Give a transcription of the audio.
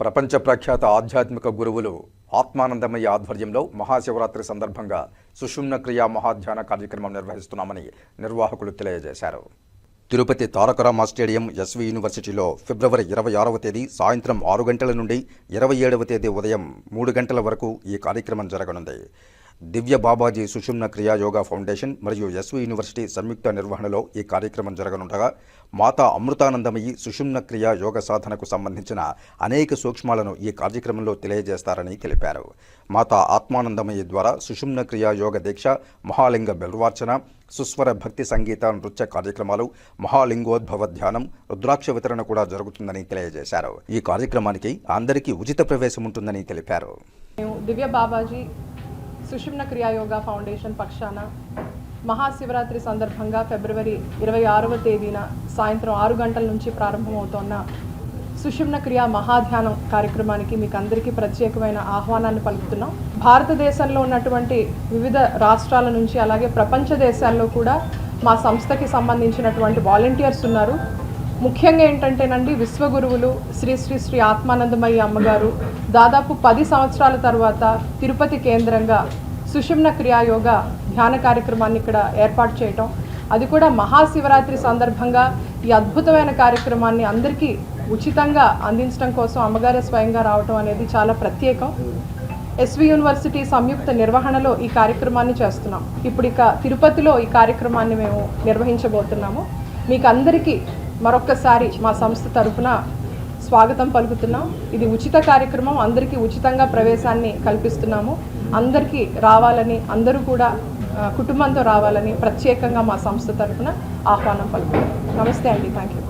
ప్రపంచ ప్రఖ్యాత ఆధ్యాత్మిక గురువులు ఆత్మానందమయ్య ఆధ్వర్యంలో మహాశివరాత్రి సందర్భంగా సుషుమ్న క్రియా మహాధ్యాన కార్యక్రమం నిర్వహిస్తున్నామని నిర్వాహకులు తెలియజేశారు. తిరుపతి తారకరామ స్టేడియం ఎస్వి యూనివర్సిటీలో ఫిబ్రవరి ఇరవై ఆరవ తేదీ సాయంత్రం ఆరు గంటల నుండి ఇరవై ఏడవ తేదీ ఉదయం మూడు గంటల వరకు ఈ కార్యక్రమం జరగనుంది. దివ్య బాబాజీ సుషుమ్న క్రియా యోగా ఫౌండేషన్ మరియు ఎస్వి యూనివర్సిటీ సంయుక్త నిర్వహణలో ఈ కార్యక్రమం జరగనుండగా మాతా అమృతానందమయి సుషుమ్న క్రియా యోగ సాధనకు సంబంధించిన అనేక సూక్ష్మాలను ఈ కార్యక్రమంలో తెలియజేస్తారని తెలిపారు. మాతా ఆత్మానందమయ్యి ద్వారా సుషుమ్న క్రియా యోగ దీక్ష మహాలింగ బెల్వార్చన సుస్వర భక్తి సంగీత నృత్య కార్యక్రమాలు మహాలింగోద్భవ ధ్యానం రుద్రాక్ష వితరణ కూడా జరుగుతుందని తెలియజేశారు. ఈ కార్యక్రమానికి అందరికీ ఉచిత ప్రవేశం ఉంటుందని తెలిపారు. దివ్య బాబాజీ సుషుమ్న క్రియాయోగా ఫౌండేషన్ పక్షాన మహాశివరాత్రి సందర్భంగా ఫిబ్రవరి ఇరవై ఆరవ తేదీన సాయంత్రం ఆరు గంటల నుంచి ప్రారంభమవుతోన్న సుషుమ్న క్రియా మహాధ్యానం కార్యక్రమానికి మీకు అందరికీ ప్రత్యేకమైన ఆహ్వానాన్ని పలుకుతున్నాం. భారతదేశంలో ఉన్నటువంటి వివిధ రాష్ట్రాల నుంచి అలాగే ప్రపంచ దేశాల్లో కూడా మా సంస్థకి సంబంధించినటువంటి వాలంటీర్స్ ఉన్నారు. ముఖ్యంగా ఏంటంటేనండి విశ్వగురువులు శ్రీ శ్రీ శ్రీ ఆత్మానందమయ్య అమ్మగారు దాదాపు పది సంవత్సరాల తర్వాత తిరుపతి కేంద్రంగా సుషుమ్న క్రియాయోగ ధ్యాన కార్యక్రమాన్ని ఇక్కడ ఏర్పాటు చేయటం అది కూడా మహాశివరాత్రి సందర్భంగా ఈ అద్భుతమైన కార్యక్రమాన్ని అందరికీ ఉచితంగా అందించడం కోసం అమ్మగారే స్వయంగా రావటం అనేది చాలా ప్రత్యేకం. ఎస్వి యూనివర్సిటీ సంయుక్త నిర్వహణలో ఈ కార్యక్రమాన్ని చేస్తున్నాం. ఇప్పుడు ఇక తిరుపతిలో ఈ కార్యక్రమాన్ని మేము నిర్వహించబోతున్నాము. మీకు అందరికీ మరొక్కసారి మా సంస్థ తరఫున స్వాగతం పలుకుతున్నాం. ఇది ఉచిత కార్యక్రమం. అందరికీ ఉచితంగా ప్రవేశాన్ని కల్పిస్తున్నాము. అందరికీ రావాలని అందరూ కూడా కుటుంబంతో రావాలని ప్రత్యేకంగా మా సంస్థ తరఫున ఆహ్వానం పలుకుతున్నాం. నమస్తే అండి. Thank you